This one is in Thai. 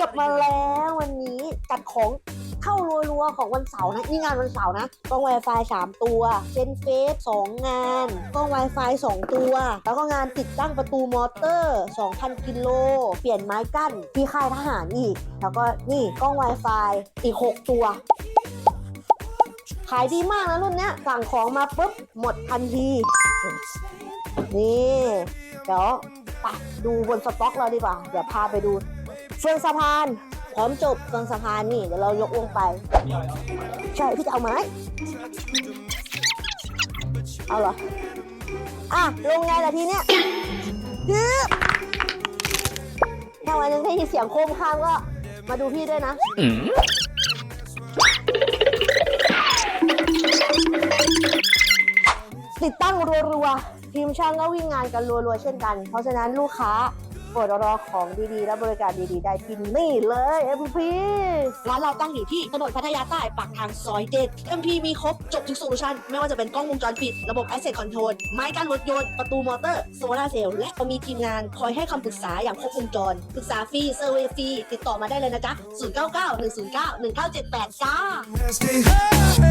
กลับมาแล้ววันนี้จัดของเข้ารัวๆของวันเสาร์นะนี่งานวันเสาร์นะกล้อง Wi-Fi 3 ตัวเซนเฟส2งานกล้อง Wi-Fi 2 ตัว แล้วก็งานติดตั้งประตูมอเตอร์ 2,000 กิโล เปลี่ยนไม้กั้นที่ค่ายทหารอีก แล้วก็นี่กล้อง Wi-Fi อีก 6 ตัวขายดีมากนะรุ่นเนี้ยสั่งของมาปุ๊บ หมดทันที นี่ เดี๋ยวไปดูบนสต็อกเราดีกว่า เดี๋ยวพาไปดู เฟืองสะพาน พร้อมจบเฟืองสะพานนี่เดี๋ยวเรายกลงไป ใช่พี่จะเอาไม้เอาเหรอ อะ ลงไงล่ะทีเนี้ยฮึบถ้าวันนึงได้ยินเสียงโคมข้ามก็มาดูพี่ด้วยนะ ติดตั้งรัวๆ ทีมช่างก็วิ่งงานกันรัวๆ เช่นกัน เพราะฉะนั้นลูกค้า ปรดรอของดีๆ และบริการดีๆ ได้ที่นี่เลย MP ร้านเราตั้งอยู่ที่ถนนพัทยาใต้ปากทางซอยเจ็ด MP มีครบจบทุกโซลูชันไม่ว่าจะเป็นกล้องวงจรปิด ระบบ Asset Control ไม้กั้นรถยนต์ ประตูมอเตอร์โซลาเซลล์และก็มีทีมงานคอยให้คำปรึกษาอย่างครบวงจร ปรึกษาฟรีเซอร์เวย์ฟรีติดต่อมาได้เลยนะจ๊ะ 099 109 1978จ้า Go ahead, get at me.